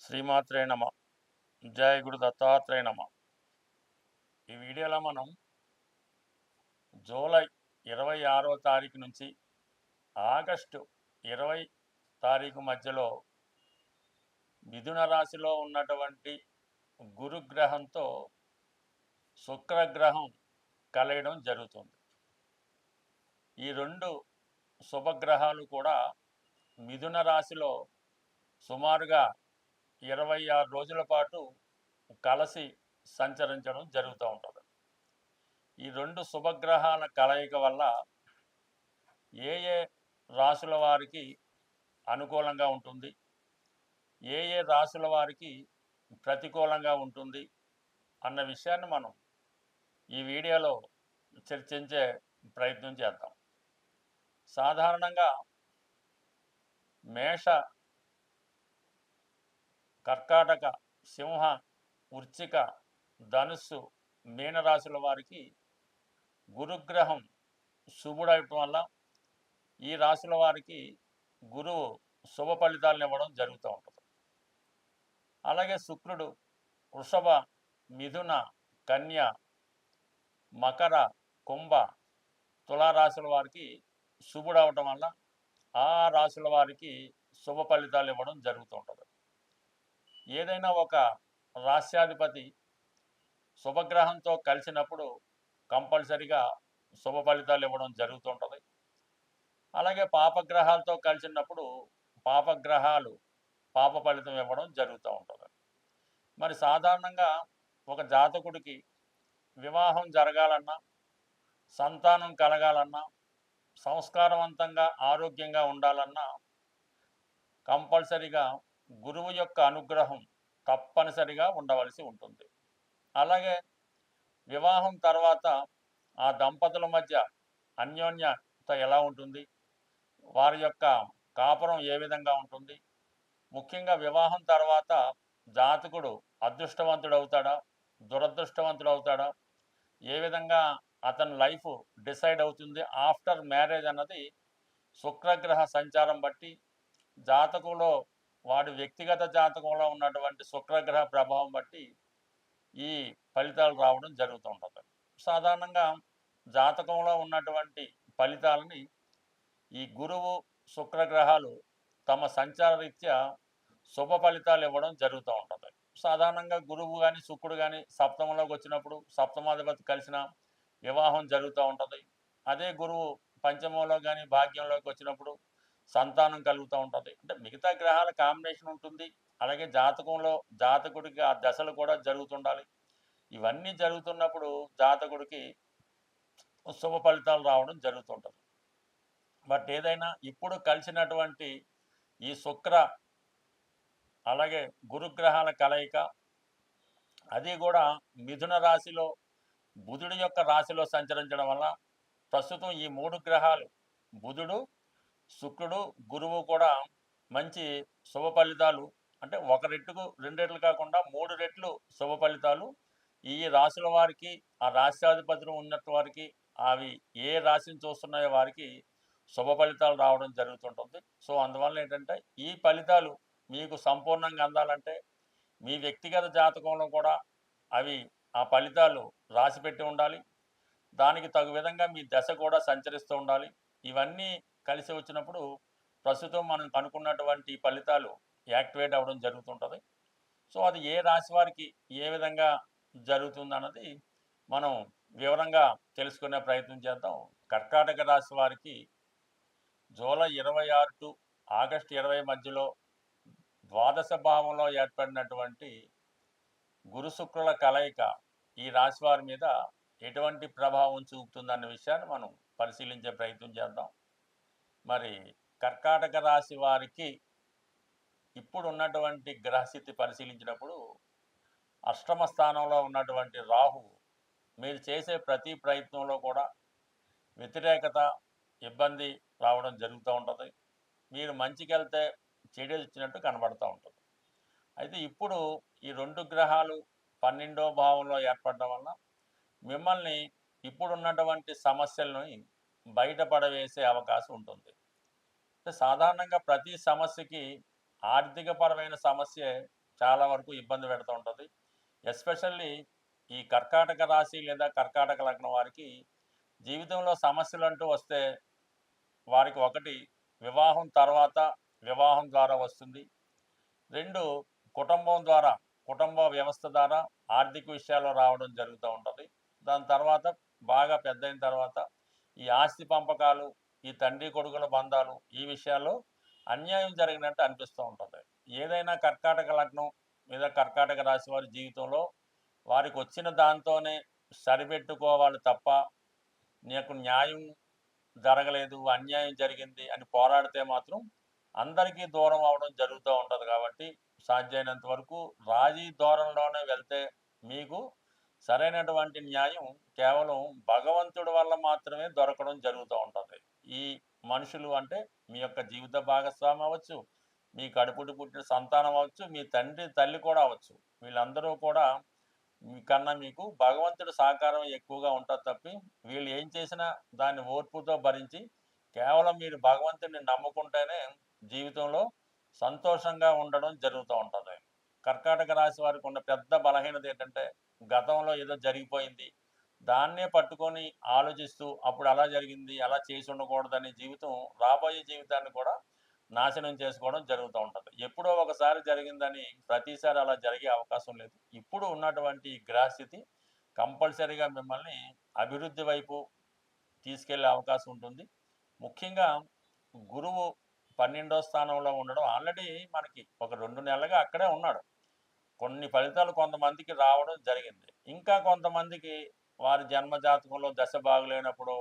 శ్రీమాత్రే నమ. జయ గురు దత్తాత్రేయ నమ. ఈ వీడియోలో మనం జూలై ఇరవై ఆరో తారీఖు నుంచి ఆగస్టు ఇరవై తారీఖు మధ్యలో మిథున రాశిలో ఉన్నటువంటి గురుగ్రహంతో శుక్రగ్రహం కలయడం జరుగుతుంది. ఈ రెండు శుభగ్రహాలు కూడా మిథున రాశిలో సుమారుగా ఇరవై ఆరు రోజుల పాటు కలిసి సంచరించడం జరుగుతూ ఉంటుంది. ఈ రెండు శుభగ్రహాల కలయిక వల్ల ఏ ఏ రాశుల వారికి అనుకూలంగా ఉంటుంది? ఏ ఏ రాశుల వారికి ప్రతికూలంగా ఉంటుంది? అన్న విషయాన్ని మనం ఈ వీడియోలో చర్చించే ప్రయత్నం చేద్దాం. సాధారణంగా మేష కర్కాటక సింహ వృచ్చిక ధనుస్సు మీనరాశుల వారికి గురుగ్రహం శుభుడవటం వల్ల ఈ రాశుల వారికి గురువు శుభ ఫలితాలను ఇవ్వడం జరుగుతూ ఉంటుంది. అలాగే శుక్రుడు వృషభ మిథున కన్య మకర కుంభ తులారాశుల వారికి శుభుడవటం వల్ల ఆ రాశుల వారికి శుభ ఫలితాలు ఇవ్వడం జరుగుతూ ఉంటుంది. ఏదైనా ఒక రాష్ట్రాధిపతి శుభగ్రహంతో కలిసినప్పుడు కంపల్సరిగా శుభ ఫలితాలు ఇవ్వడం జరుగుతుంటుంది అలాగే పాపగ్రహాలతో కలిసినప్పుడు పాపగ్రహాలు పాప ఫలితం ఇవ్వడం జరుగుతూ ఉంటుంది. మరి సాధారణంగా ఒక జాతకుడికి వివాహం జరగాలన్నా సంతానం కలగాలన్నా సంస్కారవంతంగా ఆరోగ్యంగా ఉండాలన్నా కంపల్సరిగా గురువు యొక్క అనుగ్రహం తప్పనిసరిగా ఉండవలసి ఉంటుంది. అలాగే వివాహం తర్వాత ఆ దంపతుల మధ్య అన్యోన్యత ఎలా ఉంటుంది? వారి యొక్క కాపురం ఏ విధంగా ఉంటుంది? ముఖ్యంగా వివాహం తర్వాత జాతకుడు అదృష్టవంతుడు అవుతాడా దురదృష్టవంతుడు అవుతాడా ఏ విధంగా అతని లైఫ్ డిసైడ్ అవుతుంది. ఆఫ్టర్ మ్యారేజ్ అన్నది శుక్రగ్రహ సంచారం బట్టి జాతకంలో వాడి వ్యక్తిగత జాతకంలో ఉన్నటువంటి శుక్రగ్రహ ప్రభావం బట్టి ఈ ఫలితాలు రావడం జరుగుతూ ఉంటుంది. సాధారణంగా జాతకంలో ఉన్నటువంటి ఫలితాలని ఈ గురువు శుక్రగ్రహాలు తమ సంచార రీత్యా శుభ ఫలితాలు ఇవ్వడం జరుగుతూ ఉంటుంది. సాధారణంగా గురువు కానీ శుక్రుడు కానీ సప్తమంలోకి వచ్చినప్పుడు సప్తమాధిపతి కలిసిన వివాహం జరుగుతూ ఉంటుంది. అదే గురువు పంచమంలో కానీ భాగ్యంలోకి వచ్చినప్పుడు సంతానం కలుగుతూ ఉంటుంది. అంటే మిగతా గ్రహాల కాంబినేషన్ ఉంటుంది. అలాగే జాతకంలో జాతకుడికి ఆ దశలు కూడా జరుగుతుండాలి. ఇవన్నీ జరుగుతున్నప్పుడు జాతకుడికి శుభ ఫలితాలు రావడం జరుగుతుంటుంది. బట్ ఏదైనా ఇప్పుడు కలిసినటువంటి ఈ శుక్ర అలాగే గురుగ్రహాల కలయిక అది కూడా మిథున రాశిలో బుధుడి యొక్క రాశిలో సంచరించడం వల్ల ప్రస్తుతం ఈ మూడు గ్రహాలు బుధుడు శుక్రుడు గురువు కూడా మంచి శుభ ఫలితాలు. అంటే ఒక రెట్టుకు రెండు రెట్లు కాకుండా మూడు రెట్లు శుభ ఫలితాలు. ఈ రాశుల వారికి ఆ రాష్ట్రాధిపతులు ఉన్నట్టు వారికి అవి ఏ రాశిని చూస్తున్నాయో వారికి శుభ ఫలితాలు రావడం జరుగుతుంటుంది. సో అందువల్ల ఏంటంటే ఈ ఫలితాలు మీకు సంపూర్ణంగా అందాలంటే మీ వ్యక్తిగత జాతకంలో కూడా అవి ఆ ఫలితాలు రాసి పెట్టి ఉండాలి. దానికి తగు విధంగా మీ దశ కూడా సంచరిస్తూ ఉండాలి. ఇవన్నీ కలిసి వచ్చినప్పుడు ప్రస్తుతం మనం కనుక్కున్నటువంటి ఫలితాలు యాక్టివేట్ అవ్వడం జరుగుతుంటుంది. సో అది ఏ రాశి వారికి ఏ విధంగా జరుగుతుంది అన్నది మనం వివరంగా తెలుసుకునే ప్రయత్నం చేద్దాం. కర్కాటక రాశి వారికి జూలై ఇరవై ఆరు టు ఆగస్టు ఇరవై మధ్యలో ద్వాదశ భావంలో ఏర్పడినటువంటి గురు శుక్రుల కలయిక ఈ రాశి వారి మీద ఎటువంటి ప్రభావం చూపుతుందన్న విషయాన్ని మనం పరిశీలించే ప్రయత్నం చేద్దాం. మరి కర్కాటక రాశి వారికి ఇప్పుడు ఉన్నటువంటి గ్రహస్థితి పరిశీలించినప్పుడు అష్టమ స్థానంలో ఉన్నటువంటి రాహు మీరు చేసే ప్రతి ప్రయత్నంలో కూడా వ్యతిరేకత ఇబ్బంది రావడం జరుగుతూ ఉంటుంది. మీరు మంచికి వెళ్తే చెడు వచ్చినట్టు కనబడుతూ ఉంటుంది. అయితే ఇప్పుడు ఈ రెండు గ్రహాలు పన్నెండో భావంలో ఏర్పడడం వల్ల మిమ్మల్ని ఇప్పుడున్నటువంటి సమస్యలను బయటపడవేసే అవకాశం ఉంటుంది. సాధారణంగా ప్రతి సమస్యకి ఆర్థికపరమైన సమస్య చాలా వరకు ఇబ్బంది పెడుతూ ఉంటుంది. ఎస్పెషల్లీ ఈ కర్కాటక రాశి లేదా కర్కాటక లగ్నం వారికి జీవితంలో సమస్యలు అంటూ వస్తే వారికి ఒకటి వివాహం తర్వాత వివాహం ద్వారా వస్తుంది. రెండు కుటుంబం ద్వారా కుటుంబ వ్యవస్థ ద్వారా ఆర్థిక విషయాల్లో రావడం జరుగుతూ ఉంటుంది. దాని తర్వాత బాగా పెద్ద అయిన తర్వాత ఈ ఆస్తి పంపకాలు ఈ తండ్రి కొడుకుల బంధాలు ఈ విషయాల్లో అన్యాయం జరిగినట్టు అనిపిస్తూ ఉంటుంది. ఏదైనా కర్కాటక లగ్నం లేదా కర్కాటక రాశి వారి జీవితంలో వారికి వచ్చిన దాంతోనే సరిపెట్టుకోవాలి తప్ప నీకు న్యాయం జరగలేదు అన్యాయం జరిగింది అని పోరాడితే మాత్రం అందరికీ దూరం అవడం జరుగుతూ ఉంటుంది కాబట్టి సాధ్యమైనంత వరకు రాజీ ధోరణిలోనే వెళ్తే మీకు సరైనటువంటి న్యాయం కేవలం భగవంతుడి వల్ల మాత్రమే దొరకడం జరుగుతూ ఉంటుంది. ఈ మనుషులు అంటే మీ యొక్క జీవిత భాగస్వామి అవ్వచ్చు మీ కడుపుటి పుట్టిన సంతానం అవ్వచ్చు మీ తండ్రి తల్లి కూడా అవ్వచ్చు. వీళ్ళందరూ కూడా మీకన్నా మీకు భగవంతుడి సహకారం ఎక్కువగా ఉంటుంది తప్పి వీళ్ళు ఏం చేసినా దాన్ని ఓర్పుతో భరించి కేవలం మీరు భగవంతుడిని నమ్ముకుంటేనే జీవితంలో సంతోషంగా ఉండడం జరుగుతూ ఉంటుంది. కర్కాటక రాశి వారికి ఉన్న పెద్ద బలహీనత ఏంటంటే గతంలో ఏదో జరిగిపోయింది. దాన్నే పట్టుకొని ఆలోచిస్తూ అప్పుడు అలా జరిగింది అలా చేసి ఉండకూడదని జీవితం రాబోయే జీవితాన్ని కూడా నాశనం చేసుకోవడం జరుగుతూ ఉంటుంది. ఎప్పుడో ఒకసారి జరిగిందని ప్రతిసారి అలా జరిగే అవకాశం లేదు. ఇప్పుడు ఉన్నటువంటి గ్రహస్థితి కంపల్సరీగా మిమ్మల్ని అభివృద్ధి వైపు తీసుకెళ్ళే అవకాశం ఉంటుంది. ముఖ్యంగా గురువు పన్నెండో స్థానంలో ఉండడం ఆల్రెడీ మనకి ఒక రెండు నెలలుగా అక్కడే ఉన్నాడు. కొన్ని ఫలితాలు కొంతమందికి రావడం జరిగింది. ఇంకా కొంతమందికి వారి జన్మ జాతకంలో దశ బాగులేనప్పుడు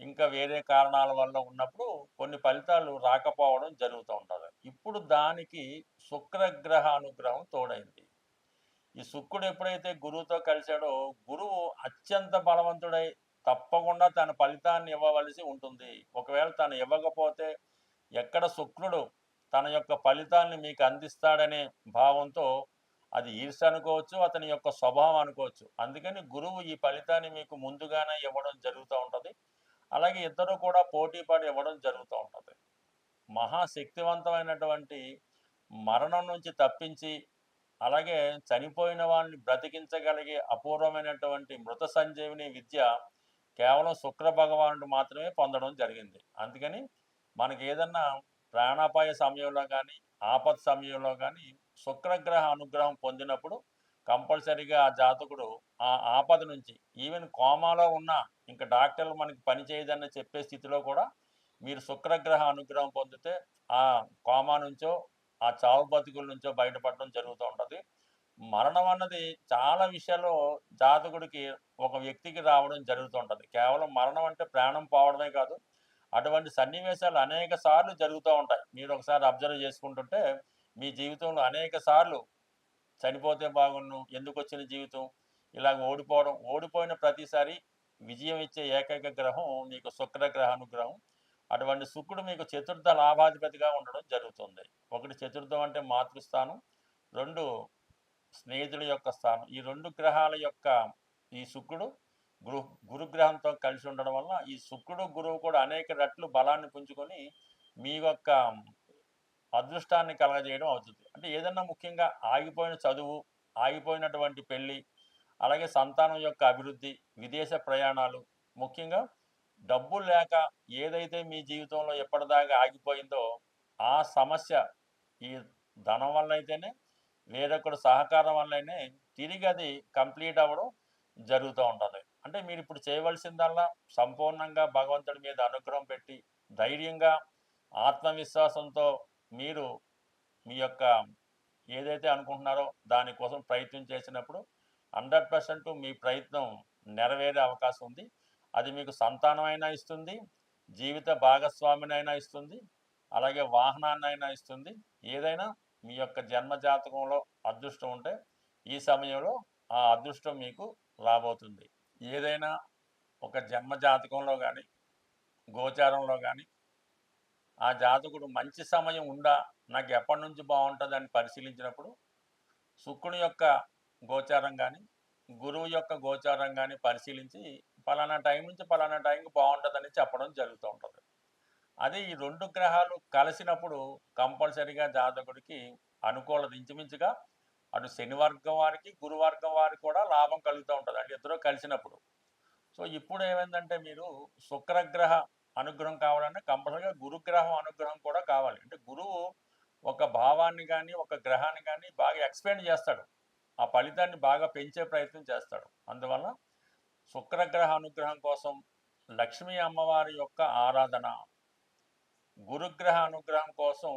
ఇంకా వేరే కారణాల వల్ల ఉన్నప్పుడు కొన్ని ఫలితాలు రాకపోవడం జరుగుతూ ఉంటుంది. ఇప్పుడు దానికి శుక్రగ్రహ అనుగ్రహం తోడైంది. ఈ శుక్రుడు ఎప్పుడైతే గురువుతో కలిశాడో గురువు అత్యంత బలవంతుడై తప్పకుండా తన ఫలితాన్ని ఇవ్వవలసి ఉంటుంది. ఒకవేళ తను ఇవ్వకపోతే ఎక్కడ శుక్రుడు తన యొక్క ఫలితాన్ని మీకు అందిస్తాడనే భావంతో అది ఈర్ష అనుకోవచ్చు అతని యొక్క స్వభావం అనుకోవచ్చు. అందుకని గురువు ఈ ఫలితాన్ని మీకు ముందుగానే ఇవ్వడం జరుగుతూ ఉంటుంది. అలాగే ఇద్దరు కూడా పోటీపడి ఇవ్వడం జరుగుతూ ఉంటుంది. మహాశక్తివంతమైనటువంటి మరణం నుంచి తప్పించి అలాగే చనిపోయిన వాడిని బ్రతికించగలిగే అపూర్వమైనటువంటి మృత సంజీవిని విద్య కేవలం శుక్ర భగవానుడు మాత్రమే పొందడం జరిగింది. అందుకని మనకి ఏదన్నా ప్రాణాపాయ సమయంలో కానీ ఆపత్ సమయంలో కానీ శుక్రగ్రహ అనుగ్రహం పొందినప్పుడు కంపల్సరీగా ఆ జాతకుడు ఆ ఆపద నుంచి ఈవెన్ కోమాలో ఉన్న ఇంకా డాక్టర్లు మనకి పని చేయదని చెప్పే స్థితిలో కూడా మీరు శుక్రగ్రహ అనుగ్రహం పొందితే ఆ కోమా నుంచో ఆ చావు బతుకుల నుంచో బయటపడడం జరుగుతూ ఉంటుంది. మరణం అన్నది చాలా విషయాల్లో జాతకుడికి ఒక వ్యక్తికి రావడం జరుగుతుంటుంది కేవలం మరణం అంటే ప్రాణం పోవడమే కాదు అటువంటి సన్నివేశాలు అనేక సార్లు జరుగుతూ ఉంటాయి. మీరు ఒకసారి అబ్జర్వ్ చేసుకుంటుంటే మీ జీవితంలో అనేక సార్లు చనిపోతే బాగున్ను ఎందుకు వచ్చిన జీవితం ఇలాగ ఓడిపోవడం ఓడిపోయిన ప్రతిసారి విజయం ఇచ్చే ఏకైక గ్రహం మీకు శుక్ర గ్రహానుగ్రహం అటువంటి శుక్రుడు మీకు చతుర్థ లాభాధిపతిగా ఉండడం జరుగుతుంది. ఒకటి చతుర్థం అంటే మాతృస్థానం రెండు స్నేహితుల యొక్క స్థానం. ఈ రెండు గ్రహాల యొక్క ఈ శుక్రుడు గురు గురుగ్రహంతో కలిసి ఉండడం వల్ల ఈ శుక్రుడు గురువు కూడా అనేక రెట్లు బలాన్ని పుంజుకొని మీ యొక్క అదృష్టాన్ని కలగజేయడం అవుతుంది. అంటే ఏదన్నా ముఖ్యంగా ఆగిపోయిన చదువు ఆగిపోయినటువంటి పెళ్ళి అలాగే సంతానం యొక్క అభివృద్ధి విదేశ ప్రయాణాలు ముఖ్యంగా డబ్బు లేక ఏదైతే మీ జీవితంలో ఎప్పటిదాకా ఆగిపోయిందో ఆ సమస్య ఈ ధనం వల్ల అయితేనే వేరొకరు సహకారం వల్లనే తిరిగి అది కంప్లీట్ అవ్వడం జరుగుతూ ఉంటుంది. అంటే మీరు ఇప్పుడు చేయవలసిందల్లా సంపూర్ణంగా భగవంతుడి మీద అనుగ్రహం పెట్టి ధైర్యంగా ఆత్మవిశ్వాసంతో మీరు మీ యొక్క ఏదైతే అనుకుంటున్నారో దానికోసం ప్రయత్నం చేసినప్పుడు హండ్రెడ్ పర్సెంట్ మీ ప్రయత్నం నెరవేరే అవకాశం ఉంది. అది మీకు సంతానమైనా ఇస్తుంది జీవిత భాగస్వామినైనా ఇస్తుంది అలాగే వాహనాన్నైనా ఇస్తుంది. ఏదైనా మీ యొక్క జన్మ జాతకంలో అదృష్టం ఉంటే ఈ సమయంలో ఆ అదృష్టం మీకు రాబోతుంది. ఏదైనా ఒక జన్మ జాతకంలో కానీ గోచారంలో కానీ ఆ జాతకుడు మంచి సమయం ఉందా నాకు ఎప్పటి నుంచి బాగుంటుందని పరిశీలించినప్పుడు శుక్రుని యొక్క గోచారం కానీ గురువు యొక్క గోచారం కానీ పరిశీలించి పలానా టైం నుంచి పలానా టైంకి బాగుంటుందని చెప్పడం జరుగుతూ ఉంటుంది. అదే ఈ రెండు గ్రహాలు కలిసినప్పుడు కంపల్సరిగా జాతకుడికి అనుకూలత ఇంచుమించుగా అటు శని వర్గం వారికి గురువర్గం వారికి కూడా లాభం కలుగుతూ ఉంటుంది. అంటే ఇద్దరు కలిసినప్పుడు. సో ఇప్పుడు ఏమైందంటే మీరు శుక్రగ్రహ అనుగ్రహం కావాలంటే కంపల్సరిగా గురుగ్రహం అనుగ్రహం కూడా కావాలి. అంటే గురువు ఒక భావాన్ని కానీ ఒక గ్రహాన్ని కానీ బాగా ఎక్స్పెండ్ చేస్తాడు. ఆ ఫలితాన్ని బాగా పెంచే ప్రయత్నం చేస్తాడు. అందువల్ల శుక్రగ్రహ అనుగ్రహం కోసం లక్ష్మీ అమ్మవారి యొక్క ఆరాధన గురుగ్రహ అనుగ్రహం కోసం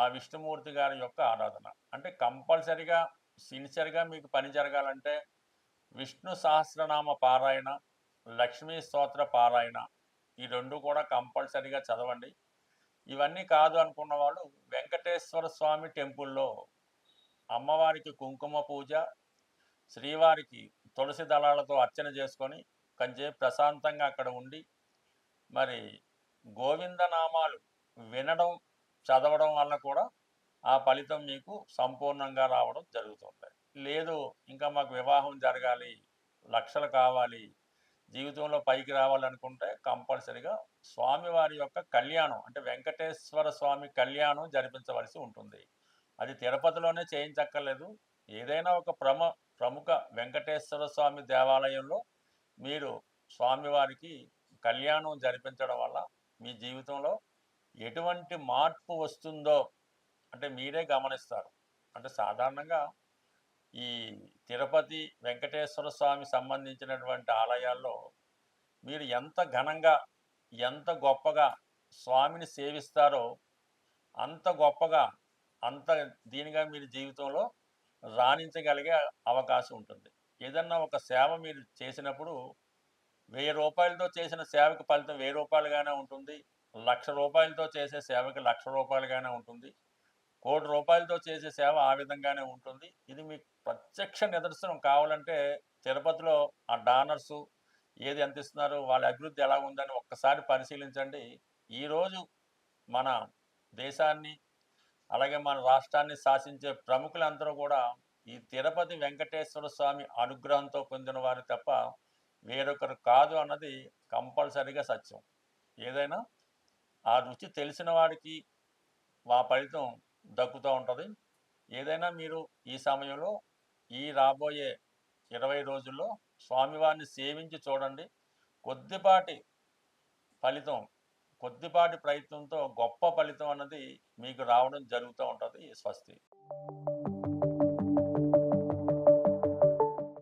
ఆ విష్ణుమూర్తి గారి యొక్క ఆరాధన. అంటే కంపల్సరిగా సిన్సియర్గా మీకు పని జరగాలంటే విష్ణు సహస్రనామ పారాయణ లక్ష్మీ స్తోత్ర పారాయణ ఈ రెండు కూడా కంపల్సరిగా చదవండి. ఇవన్నీ కాదు అనుకున్న వాళ్ళు వెంకటేశ్వర స్వామి టెంపుల్లో అమ్మవారికి కుంకుమ పూజ శ్రీవారికి తులసి దళాలతో అర్చన చేసుకొని కొంచెం ప్రశాంతంగా అక్కడ ఉండి మరి గోవిందనామాలు వినడం చదవడం వల్ల కూడా ఆ ఫలితం మీకు సంపూర్ణంగా రావడం జరుగుతుంది లేదు ఇంకా మాకు వివాహం జరగాలి లక్షలు కావాలి జీవితంలో పైకి రావాలనుకుంటే కంపల్సరిగా స్వామివారి యొక్క కళ్యాణం అంటే వెంకటేశ్వర స్వామి కళ్యాణం జరిపించవలసి ఉంటుంది. అది తిరుపతిలోనే చేయించక్కర్లేదు. ఏదైనా ఒక ప్రమ ప్రముఖ వెంకటేశ్వర స్వామి దేవాలయంలో మీరు స్వామివారికి కళ్యాణం జరిపించడం వల్ల మీ జీవితంలో ఎటువంటి మార్పు వస్తుందో అంటే మీరే గమనిస్తారు. అంటే సాధారణంగా ఈ తిరుపతి వెంకటేశ్వర స్వామి సంబంధించినటువంటి ఆలయాల్లో మీరు ఎంత ఘనంగా ఎంత గొప్పగా స్వామిని సేవిస్తారో అంత గొప్పగా అంత దీనిగా మీరు జీవితంలో రాణించగలిగే అవకాశం ఉంటుంది. ఏదన్నా ఒక సేవ మీరు చేసినప్పుడు వెయ్యి రూపాయలతో చేసిన సేవకి ఫలితం వెయ్యి రూపాయలుగానే ఉంటుంది. లక్ష రూపాయలతో చేసే సేవకి లక్ష రూపాయలుగానే ఉంటుంది. కోటి రూపాయలతో చేసే సేవ ఆ విధంగానే ఉంటుంది. ఇది మీకు ప్రత్యక్ష నిదర్శనం కావాలంటే తిరుపతిలో ఆ డానర్సు ఏది ఎంత ఇస్తున్నారు వాళ్ళ అభివృద్ధి ఎలా ఉందని ఒక్కసారి పరిశీలించండి. ఈరోజు మన దేశాన్ని అలాగే మన రాష్ట్రాన్ని శాసించే ప్రముఖులందరూ కూడా ఈ తిరుపతి వెంకటేశ్వర స్వామి అనుగ్రహంతో పొందిన వారు తప్ప వేరొకరు కాదు అన్నది కంపల్సరిగా సత్యం. ఏదైనా ఆ రుచి తెలిసిన వాడికి ఆ ఫలితం దక్కుతూ ఉంటుంది. ఏదైనా మీరు ఈ సమయంలో ఈ రాబోయే ఇరవై రోజుల్లో స్వామివారిని సేవించి చూడండి. కొద్దిపాటి ఫలితం కొద్దిపాటి ప్రయత్నంతో గొప్ప ఫలితం అన్నది మీకు రావడం జరుగుతూ ఉంటుంది. స్వస్తి.